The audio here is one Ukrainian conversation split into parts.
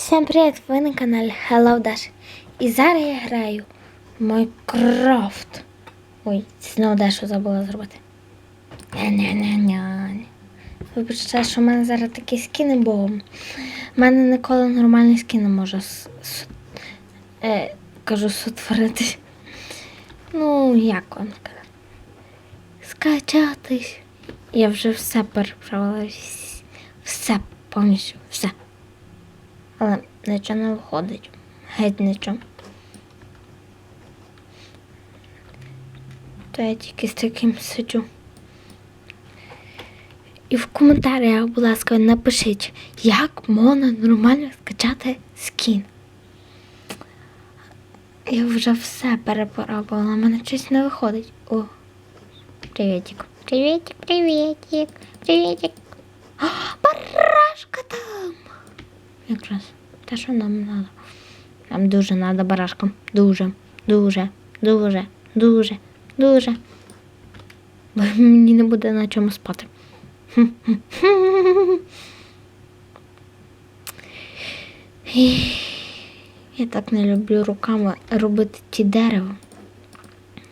Всем привет! Ви на каналі Hello Dash. І зараз я граю в Майнкрафт. Ой, знову дещо забула зробити. Ня-ня-ня-ня. Вибачте, що в мене зараз такі скини, бо в мене ніколи нормальний скін не може е, кажу сотворити. Ну, як вам сказати? Скачатись. Я вже все переправила. Все повністю, все. Але нічого не виходить. Геть нічого. То я тільки з таким сиджу. І в коментарях, будь ласка, напишіть, як можна нормально скачати скін. Я вже все перепробувала, мене щось не виходить. О, привітик. Привітик, привітик, привітик. Барашка там. Якраз те, що нам треба. Нам дуже треба барашкам. Дуже, дуже, дуже, дуже, дуже. Бо мені не буде на чому спати. Я так не люблю руками робити ті дерева.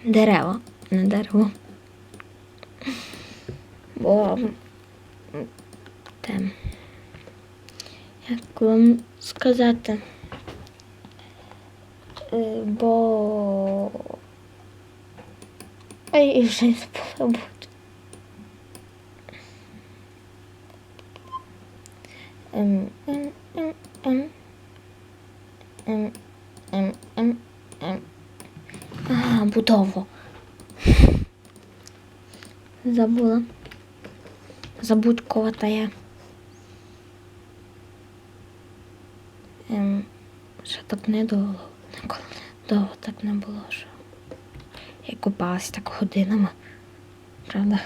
Дерева, не дерево. Бо там. Як вам сказати? Е, Бо. Ай, вже не забула. Ем, ем, ем, ем. Ем. А, будову. Забула. Забудькова та я. Ем, що так не довго. Ніколи довго так не було, що я купалась так годинами. Правда?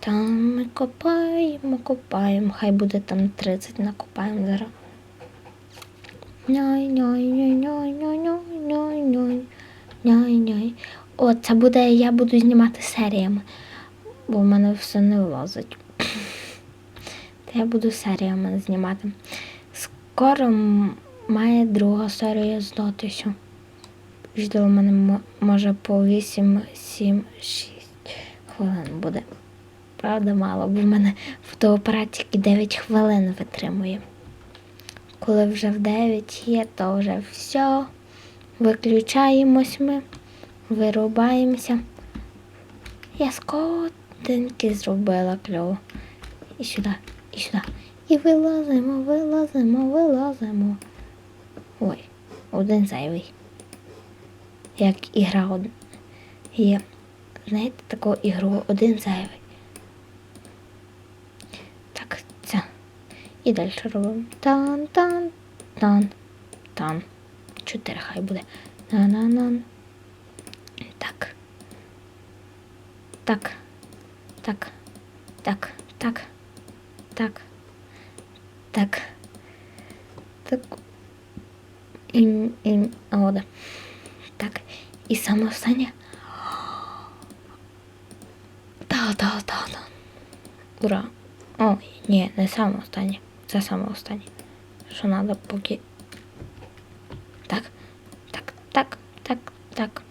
Там ми копаємо, копаємо. Хай буде там 30 накопаємо зараз. Няй, няй, няй, няй, няй, няй, няй, няй, няй, няй. О, це буде, я буду знімати серіями, бо в мене все не влазить. Та я буду серіями знімати. Скоро має друга серія здатися. Відео в мене може по 8, 7, 6 хвилин буде. Правда, мало, бо в мене фотоапарат тільки 9 хвилин витримує. Коли вже в 9 є, то вже все. Виключаємось ми, вирубаємося. Я скотинки зробила кльово. І сюди, і сюди. І вилазимо, вилазимо, вилазимо. Ой, один зайвий. Як ігра є. Знаєте, таку ігру один зайвий. Так, це. І далі робимо. Тан, тан, тан, тан. Чотири хай буде. На-на-на. Так. Так. Так. Так. Так. Так. Так. Так. І, і, о, да. Так. І саме останнє. Да, да, да, да. Ура. О, ні, не саме останнє. Це саме останнє. Що треба поки. Так, так, так, так, так.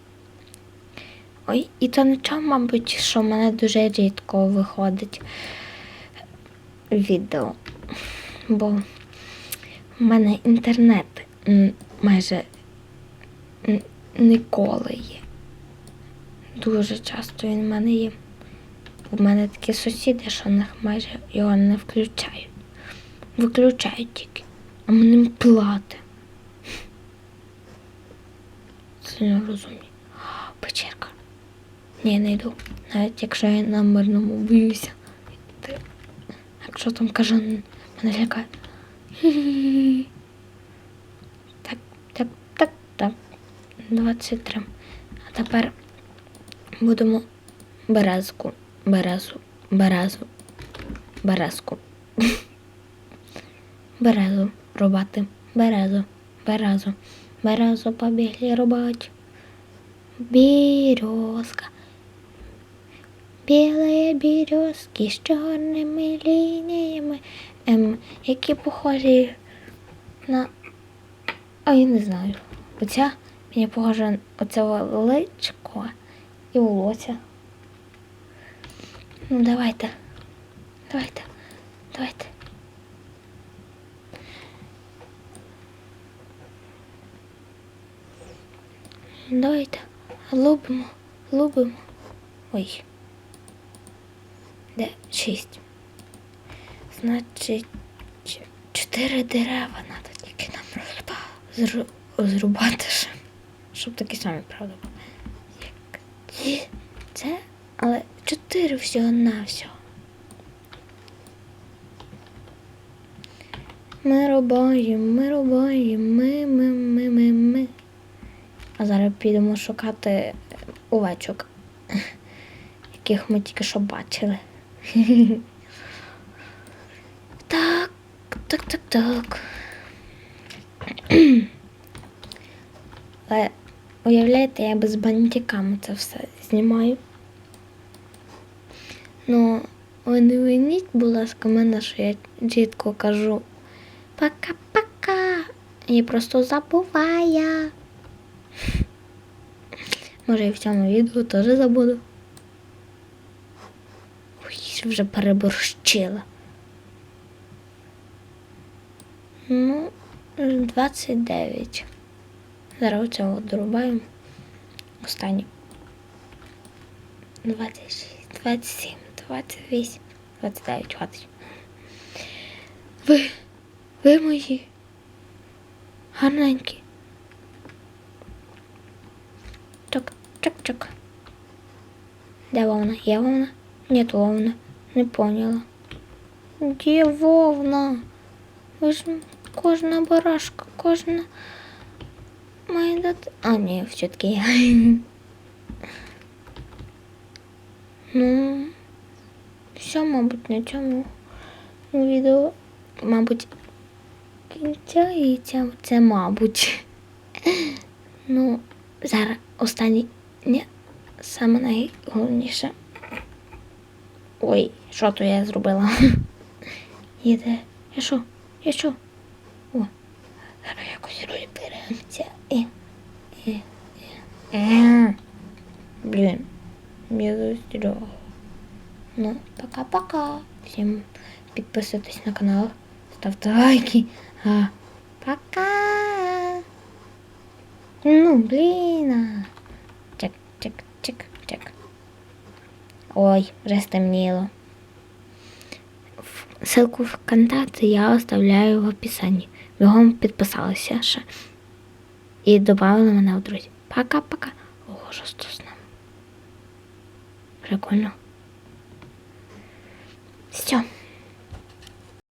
Ой, і то нічого, мабуть, що в мене дуже рідко виходить відео. Бо в мене інтернет майже ніколи є. Дуже часто він в мене є. У мене такі сусіди, що них майже його не включають. Виключають тільки, а платимо. Це не розумію. Печерка. Ні, не йду. Навіть якщо я на мирному боюся. Якщо там кажан мене лякає. Так, так, так, так. 23. А тепер будемо березку, березу, березу, березку. Березу рубати, березу, березу, березу побігли рубать. Березка. Білі бірюзки з чорними лініями, ем, які похожі на. А я не знаю. Оця мені похожа оце личко і волосся. Ну, давайте. Давайте. Давайте. Давайте. Лубимо, лубимо. Ой. Де? Шість. Значить, чотири дерева треба тільки нам зру... зрубати. Щоб такі самі, правда. Як це, але чотири всього на всього. Ми рубаємо, ми рубаємо, ми, ми, ми, ми, ми. А зараз підемо шукати овечок, яких ми тільки що бачили. Так, так, так, так. Але уявляєте, я без бантиками це все знімаю. Ну, ви не виніть, будь ласка, мене, що я чітко кажу пока-пока. І просто забуваю. Може, і в цьому відео теж забуду. Ой, вже переборщила. Ну, 29. Зараз от дорубаємо. Останнє. 26, 27, 28, 29, хватить. Ви, ви мої гарненькі. Чок, чок, чок. Де вовна? Є вовна? Нет вовна. Не поняла. Де вовна? Ви ж кожна барашка, кожна має дати. А, ні, все-таки я. Ну, все, мабуть, на цьому відео, мабуть, кінчається. Це, мабуть. Ну, зараз останній. Ні, саме найголовніше. Ой, що то я зробила? Їде. Я що? Я що? О, зараз якось розберемося. І, і, і. Е. Блін, я застряла. Ну, пока-пока. Всім підписуйтесь на канал, ставте лайки. А, пока. Ну, блін. Ой, вже стемніло. Ссылку в контакти я оставляю в описанні. Бігом підписалася ще. І додали мене в друзі. Пока-пока. Ого, що з ним? Прикольно. Все.